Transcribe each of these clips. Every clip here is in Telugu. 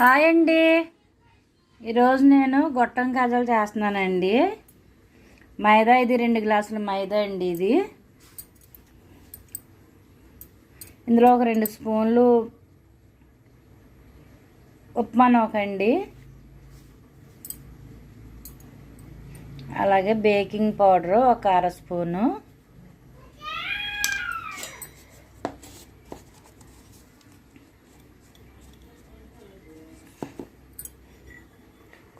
హాయ్ అండి. ఈరోజు నేను గొట్టం కాజాలు చేస్తున్నానండి. మైదా ఇది రెండు గ్లాసుల మైదా అండి ఇది. ఇందులో ఒక రెండు స్పూన్లు ఉప్మా నూకండి. అలాగే బేకింగ్ పౌడరు ఒక అర స్పూను.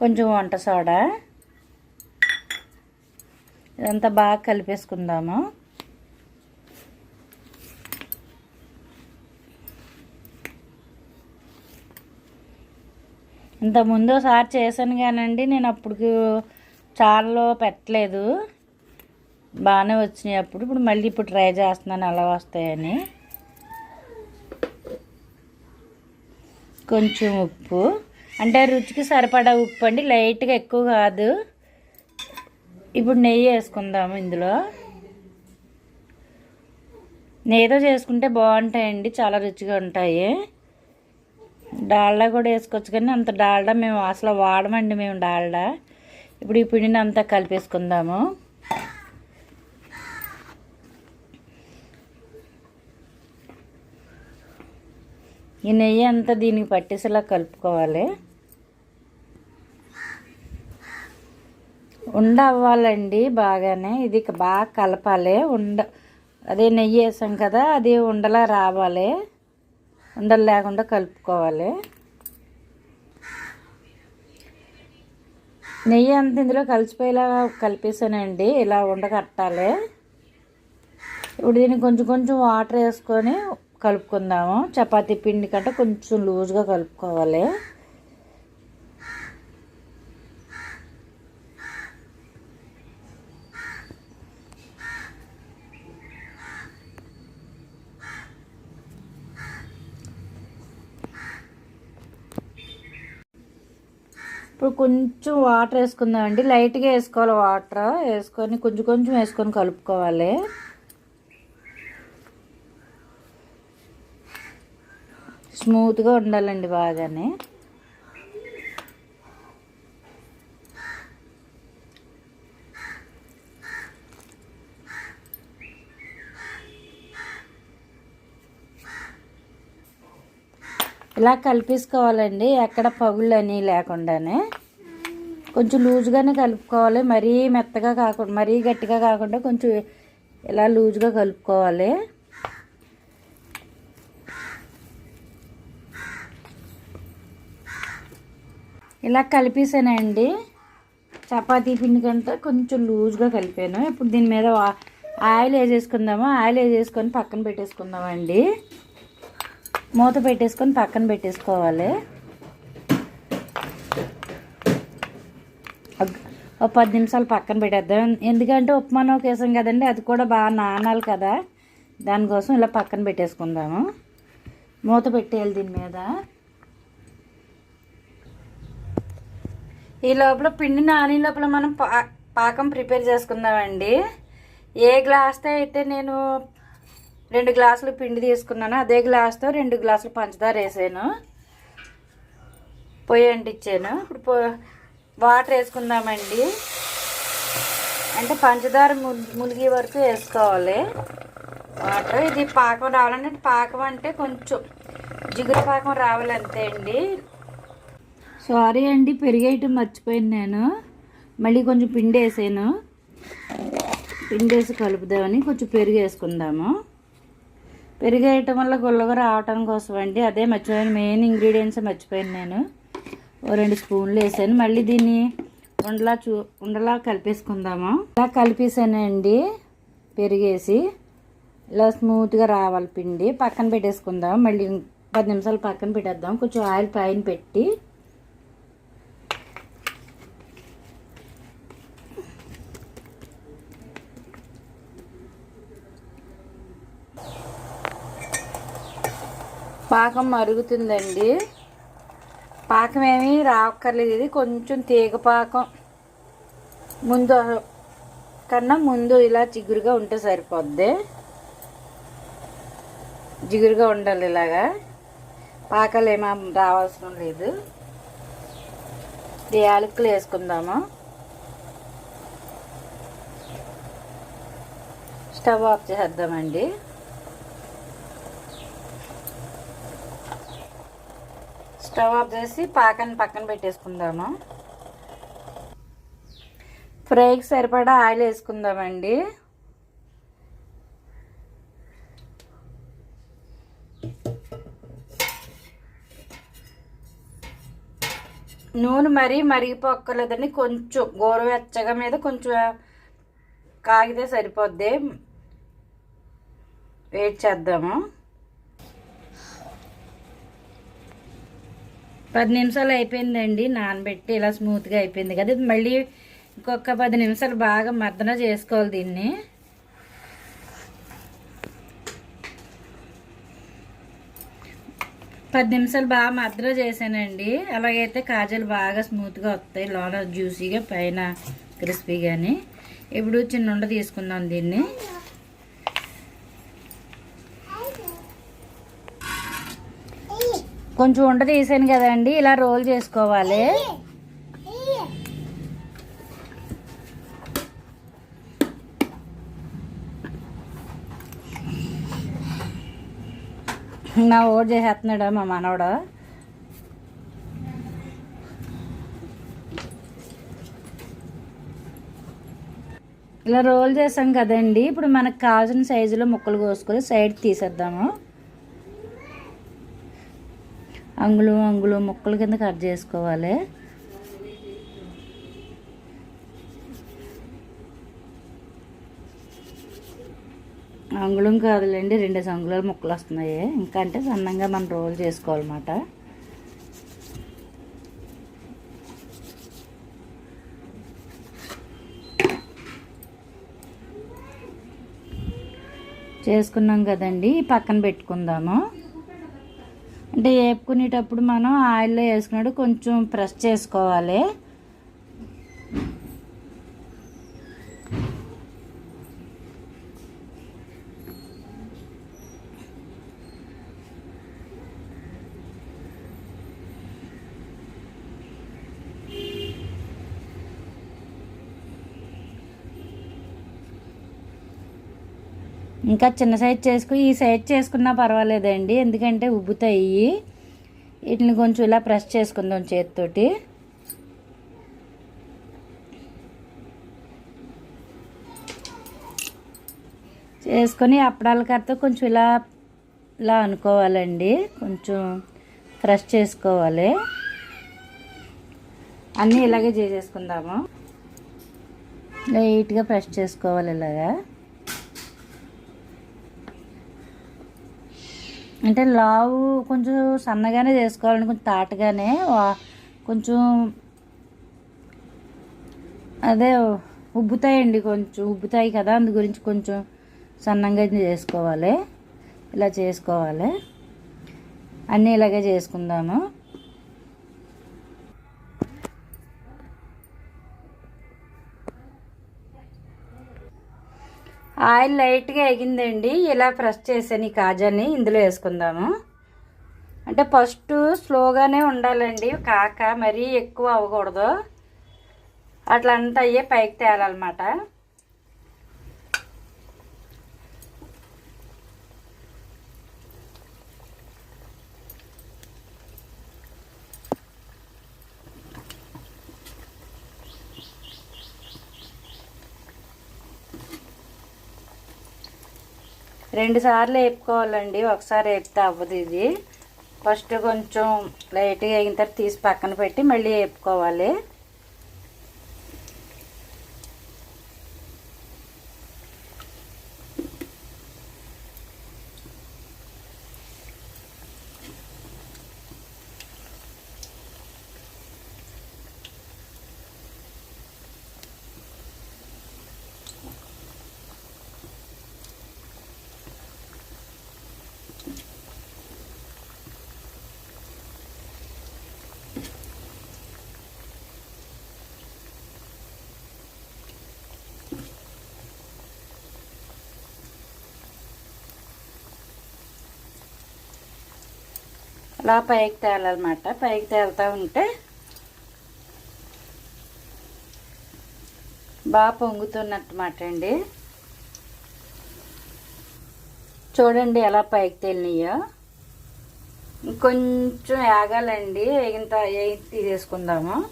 కొంచెం వంట సోడా. ఇదంతా బాగా కలిపేసుకుందాము. ఇంత ముందు ఒకసారి చేశాను కానండి నేను అప్పుడు చాలలో పెట్టలేదు. బాగానే వచ్చినాయి అప్పుడు. ఇప్పుడు మళ్ళీ ఇప్పుడు ట్రై చేస్తున్నాను ఎలా వస్తాయని. కొంచెం ఉప్పు. అంటే రుచికి సరిపడా ఉప్పు అండి. లైట్గా ఎక్కువ కాదు. ఇప్పుడు నెయ్యి వేసుకుందాము ఇందులో. నెయ్యితో చేసుకుంటే బాగుంటాయండి. చాలా రుచిగా ఉంటాయి. డాల్డా కూడా వేసుకోవచ్చు కానీ అంత డాల్డా మేము అసలు వాడమండి మేము డాల్డా. ఇప్పుడు ఈ పిండిని అంతా కలిపేసుకుందాము. ఈ నెయ్యి అంతా దీనికి పట్టేసేలా కలుపుకోవాలి. ఉండ అవ్వాలండి బాగానే. ఇది బాగా కలపాలి. ఉండ అదే నెయ్యి వేసాం కదా అది ఉండలా రావాలి. ఉండలు లేకుండా కలుపుకోవాలి. నెయ్యి అంత ఇందులో కలిసిపోయేలా కలిపేసానండి. ఇలా ఉండకట్టాలి ఇప్పుడు దీన్ని కొంచెం కొంచెం వాటర్ వేసుకొని కలుపుకుందాము. చపాతీ పిండి కంటే కొంచెం లూజ్గా కలుపుకోవాలి. ఇప్పుడు కొంచెం వాటర్ వేసుకుందామండి. లైట్గా వేసుకోవాలి వాటర్. వేసుకొని కొంచెం కొంచెం వేసుకొని కలుపుకోవాలి. స్మూత్గా ఉండాలండి బాగానే. ఇలా కలిపేసుకోవాలండి. ఎక్కడ పగుళ్ళని లేకుండానే. కొంచెం లూజ్గానే కలుపుకోవాలి. మరీ మెత్తగా కాకుండా మరీ గట్టిగా కాకుండా కొంచెం ఇలా లూజ్గా కలుపుకోవాలి. ఇలా కలిపేసానండి. చపాతీ పిండి కంటే కొంచెం లూజ్గా కలిపాను. ఇప్పుడు దీని మీద ఆయిల్ వేసేసుకుందాము. ఆయిల్ వేసేసుకొని పక్కన పెట్టేసుకుందామండి. మూత పెట్టేసుకొని పక్కన పెట్టేసుకోవాలి. ఒక పది నిమిషాలు పక్కన పెట్టేద్దాం. ఎందుకంటే ఉప్మా కేసం కదండి అది కూడా బాగా నానాలి కదా. దానికోసం ఇలా పక్కన పెట్టేసుకుందాము. మూత పెట్టేయాలి దీని మీద. ఈ లోపల పిండి నాని లోపల మనం పాకం ప్రిపేర్ చేసుకుందామండి. ఏ గ్లాస్తో అయితే నేను రెండు గ్లాసులు పిండి తీసుకున్నాను. అదే గ్లాస్తో రెండు గ్లాసులు పంచదార వేసాను. పొయ్యి అంటించాను. ఇప్పుడు వాటర్ వేసుకుందామండి. అంటే పంచదార మునిగి వరకు వేసుకోవాలి. వాటర్. ఇది పాకం రావాలంటే పాకం అంటే కొంచెం జిగురు పాకం రావాలంతే అండి. సారీ అండి పెరిగేయటం మర్చిపోయాను నేను. మళ్ళీ కొంచెం పిండి వేసాను. పిండి వేసి కలుపుదామని కొంచెం పెరుగు వేసుకుందాము. పెరుగు వేయటం వల్ల గుల్లగా రావటం కోసం అండి అదే మర్చిపోయాను. మెయిన్ ఇంగ్రీడియంట్స్ మర్చిపోయాను నేను. ఓ రెండు స్పూన్లు వేసాను. మళ్ళీ దీన్ని ఉండలా చూ ఉండలా కలిపేసుకుందాము. ఇలా కలిపేసానండి. పెరిగేసి ఇలా స్మూత్గా రావాలి పిండి. పక్కన పెట్టేసుకుందాం. మళ్ళీ పది నిమిషాలు పక్కన పెట్టేద్దాం. కొంచెం ఆయిల్ పైన పెట్టి పాకం మరుగుతుందండి. పాకం ఏమీ రాక్కర్లేదు. ఇది కొంచెం తీగ పాకం. ముందు కన్నా ముందు ఇలా చిగురుగా ఉంటే సరిపోద్ది. జిగురుగా ఉండాలి ఇలాగా. పాకాలు ఏమో రావాల్సిన లేదు. యాలకులు వేసుకుందాము. స్టవ్ ఆఫ్ చేద్దామండి స్టవ్ ఆఫ్ చేసి పాకాన్ని పక్కన పెట్టేసుకుందాము. ఫ్రైకి సరిపడా ఆయిల్ వేసుకుందామండి. నూనె మరీ మరిగిపోక్కర్లేదండి కొంచెం గోరువెచ్చగా మీద కొంచెం కాగితే సరిపోద్ది. వెయిట్ చేద్దాము. పది నిమిషాలు అయిపోయిందండి నానబెట్టి ఇలా స్మూత్గా అయిపోయింది కదా. ఇది మళ్ళీ ఇంకొక పది నిమిషాలు బాగా మర్దన చేసుకోవాలి దీన్ని. పది నిమిషాలు బాగా మద్ర చేశానండి. అలాగైతే కాజాలు బాగా స్మూత్గా వస్తాయి. లోన జ్యూసీగా పైన క్రిస్పీగాని ఇప్పుడు చిన్న ఉండ తీసుకుందాం దీన్ని. కొంచెం ఉండ తీసాను కదండి ఇలా రోల్ చేసుకోవాలి. నా ఓట్ చేసేస్తున్నాడు మా మనవడు? ఇలా రోల్ చేసాం కదండి ఇప్పుడు మనకు కావాల్సిన సైజులో ముక్కలు కోసుకొని సైడ్ తీసేద్దాము. అంగుళం అంగుళం ముక్కల కింద కట్ చేసుకోవాలి. అంగుళం కాదులేండి రెండు అంగుళాల ముక్కలు వస్తున్నాయి. ఇంకా అంటే సన్నంగా మనం రోల్ చేసుకోవాలన్నమాట. చేసుకున్నాం కదండి పక్కన పెట్టుకుందాము. అంటే వేపుకునేటప్పుడు మనం ఆయిల్లో వేసుకున్నట్టు కొంచెం ప్రెస్ చేసుకోవాలి. ఇంకా చిన్న సైజ్ చేసుకుని ఈ సైజ్ చేసుకున్నా పర్వాలేదండి. ఎందుకంటే ఉబ్బుతాయి. వీటిని కొంచెం ఇలా ప్రెస్ చేసుకుందాం చేతితోటి. చేసుకొని అప్పడాల కర్త కొంచెం ఇలా ఇలా అనుకోవాలండి. కొంచెం ప్రెస్ చేసుకోవాలి. అన్నీ ఇలాగే చేసేసుకుందాము. లైట్గా ప్రెస్ చేసుకోవాలి ఇలాగా. అంటే లావు కొంచెం సన్నగానే చేసుకోవాలని కొంచెం తాటగానే. కొంచెం అదే ఉబ్బుతాయండి కొంచెం ఉబ్బుతాయి కదా అందు గురించి కొంచెం సన్నంగా చేసుకోవాలి. ఇలా చేసుకోవాలి. అన్నీ ఇలాగే చేసుకుందాము. ఆయిల్ లైట్గా ఎగిందండి. ఇలా ప్రెస్ చేసాను ఈ కాజాని ఇందులో వేసుకుందాము. అంటే ఫస్ట్ స్లోగానే ఉండాలండి. కాక మరీ ఎక్కువ అవ్వకూడదు. అట్లా అంతా అయ్యే పైకి తేలాలన్నమాట. రెండు సార్లు వేపుకోవాలండి ఒకసారి వేపితే అవ్వదు ఇది. ఫస్ట్ కొంచెం లైట్గా అయిన తర్వాత తీసి పక్కన పెట్టి మళ్ళీ వేపుకోవాలి. ఇట్లా పైకి తేలాలన్నమాట. పైకి తేలుతూ ఉంటే బాగా పొంగుతున్నట్టుమాట అండి. చూడండి ఎలా పైకి తేలినాయో. ఇంకొంచెం ఆగాలండి. ఇంత తీసేసుకుందాము.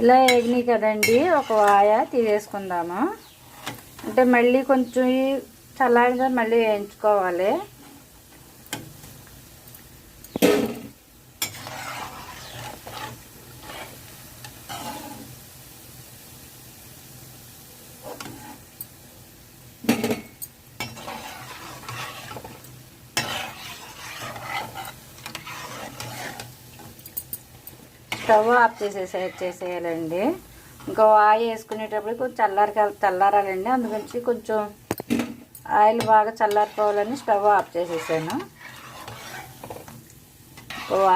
ఇలా ఎగినాయి కదండి. ఒక వాయ తీసేసుకుందాము. అంటే మళ్ళీ కొంచెం చల్లారిన మళ్ళీ వేయించుకోవాలి. స్టవ్ ఆఫ్ చేసేసే చేసేయాలండి. ఇంకా ఆయిల్ వేసుకునేటప్పుడు కొంచెం చల్లారి చల్లారాలండి. అందుగురించి కొంచెం ఆయిల్ బాగా చల్లారిపోవాలని స్టవ్ ఆఫ్ చేసేసాను.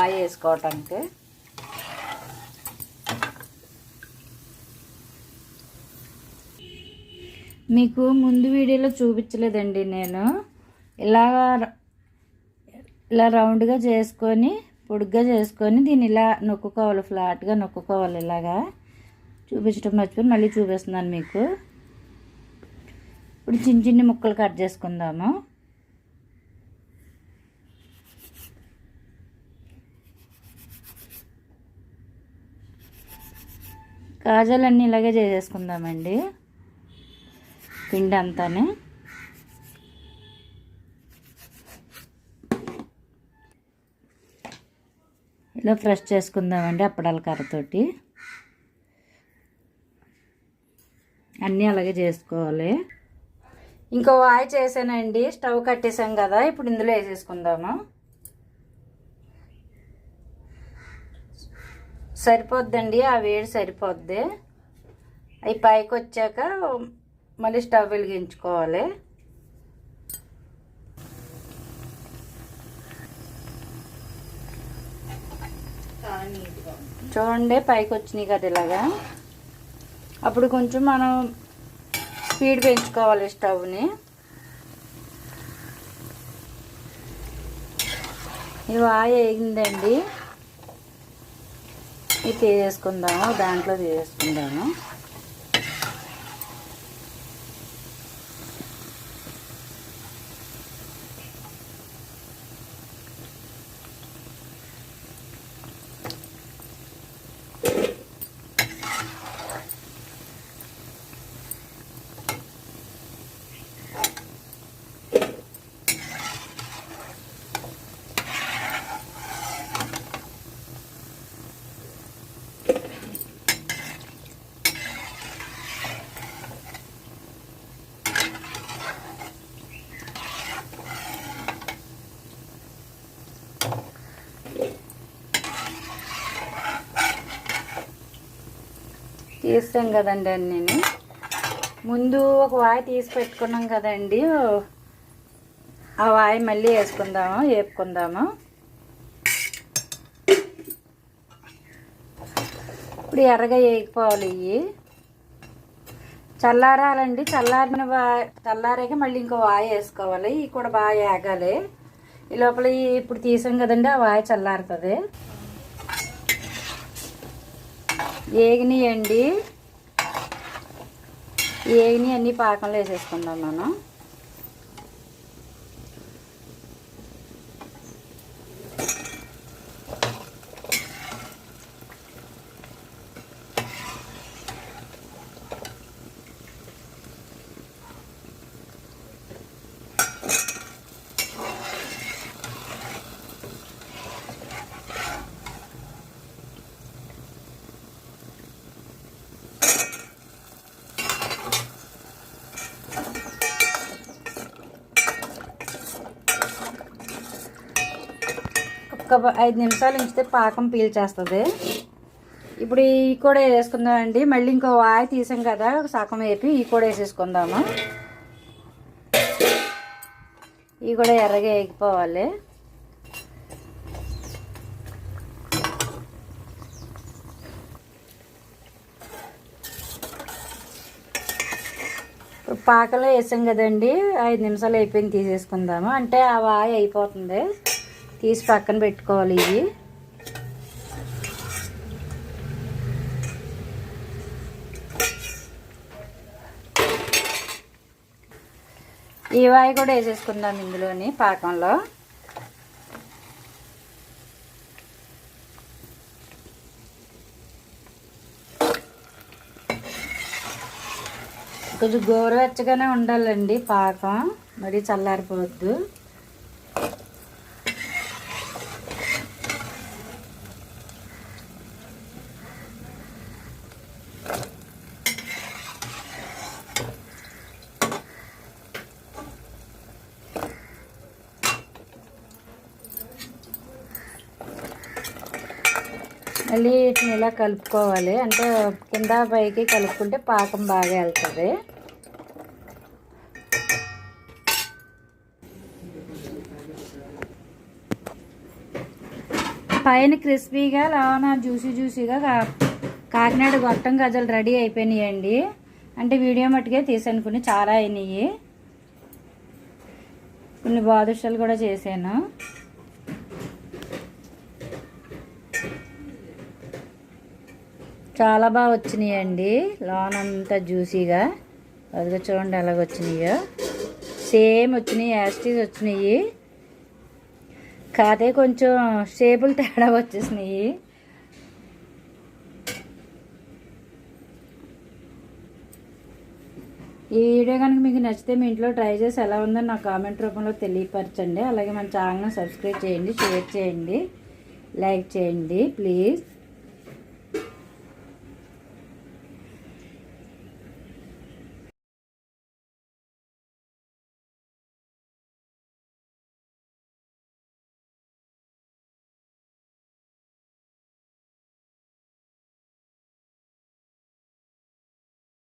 ఆయిల్ వేసుకోవటానికి. మీకు ముందు వీడియోలో చూపించలేదండి నేను. ఇలా ఇలా రౌండ్గా చేసుకొని పొడుగ్గా చేసుకొని దీన్ని ఇలా నొక్కుకోవాలి ఫ్లాట్గా నొక్కుకోవాలి ఇలాగా. చూపించడం మర్చిపోయి మళ్ళీ చూపిస్తున్నాను మీకు. ఇప్పుడు చిన్న చిన్న ముక్కలు కట్ చేసుకుందాము. కాజాలన్నీ ఇలాగే చేసేసుకుందామండి. పిండి అంతానే ఇలా ఫ్రెష్ చేసుకుందామండి అప్పడాల కర్రతోటి అన్నీ అలాగే చేసుకోవాలి. ఇంకో వాయి చేసానండి స్టవ్ కట్టేసాం కదా ఇప్పుడు ఇందులో వేసేసుకుందాము. సరిపోద్దండి ఆ వేడి సరిపోద్ది. అవి పైకి వచ్చాక మళ్ళీ స్టవ్ వెలిగించుకోవాలి. చూడండి పైకి వచ్చినాయి కదా ఇలాగా. అప్పుడు కొంచెం మనం స్పీడ్ పెంచుకోవాలి స్టవ్ని. ఇవి బాగా వేగిందండి. ఇది తీసేసుకుందాము దాంట్లో తీసేసుకుందాము. తీస్తాం కదండి అన్నీ ముందు ఒక వాయి తీసి పెట్టుకున్నాం కదండి. ఆ వాయి మళ్ళీ వేసుకుందాము వేపుకుందాము. ఇప్పుడు ఎర్రగా వేయకపోవాలి ఇవి. చల్లారాలండి. చల్లారిన వాయి చల్లారాక మళ్ళీ ఇంకో వాయి వేసుకోవాలి. ఇవి కూడా బాగా వేగాలి ఈ లోపల ఇప్పుడు తీసాం కదండి ఆ వాయి చల్లారుతుంది. ఏగినాయండి. ఏగినాయి అన్నీ పాకంలో వేసేసుకుందాం మనం. ఒక ఐదు నిమిషాలు ఉంచితే పాకం పీల్చేస్తుంది. ఇప్పుడు ఈ కూడా వేసుకుందామండి. మళ్ళీ ఇంకో వాయి తీసాం కదా సగం వేపి ఈ కూడా వేసేసుకుందాము. ఇవి కూడా ఎర్రగా వేగిపోవాలి. ఇప్పుడు పాకలో వేసాం కదండి ఐదు నిమిషాలు అయిపోయింది తీసేసుకుందాము. అంటే ఆ వాయి అయిపోతుంది. తీసి పక్కన పెట్టుకోవాలి ఇవి. ఈ వాయి కూడా వేసేసుకుందాం ఇందులోని పాకంలో. కొంచెం గోరువెచ్చగానే ఉండాలండి పాకం. మరి చల్లారిపోవద్దు. మళ్ళీ వీటిని ఇలా కలుపుకోవాలి? అంటే కింద పైకి కలుపుకుంటే పాకం బాగా వెళ్తుంది. పైన క్రిస్పీగా లోన జ్యూసీ జ్యూసీగా కా- కాకినాడ గొట్టం గజలు రెడీ అయిపోయినాయండి. అంటే వీడియో మట్టుకే తీసాను కొన్ని చాలా అయినాయి. కొన్ని బాదుషాలు కూడా చేశాను. చాలా బాగా వచ్చినాయండి. లోన్ అంతా జ్యూసీగా. అదిగో చూడండి ఎలాగ వచ్చినాయో. సేమ్ వచ్చినాయి యాస్టీస్ వచ్చినాయి. కాదే కొంచెం షేపులు తేడా వచ్చేసినాయి. ఈ వీడియో కనుక మీకు నచ్చితే మీ ఇంట్లో ట్రై చేసి ఎలా ఉందో నా కామెంట్ రూపంలో తెలియపరచండి. అలాగే మన ఛానల్ని సబ్స్క్రైబ్ చేయండి షేర్ చేయండి లైక్ చేయండి ప్లీజ్.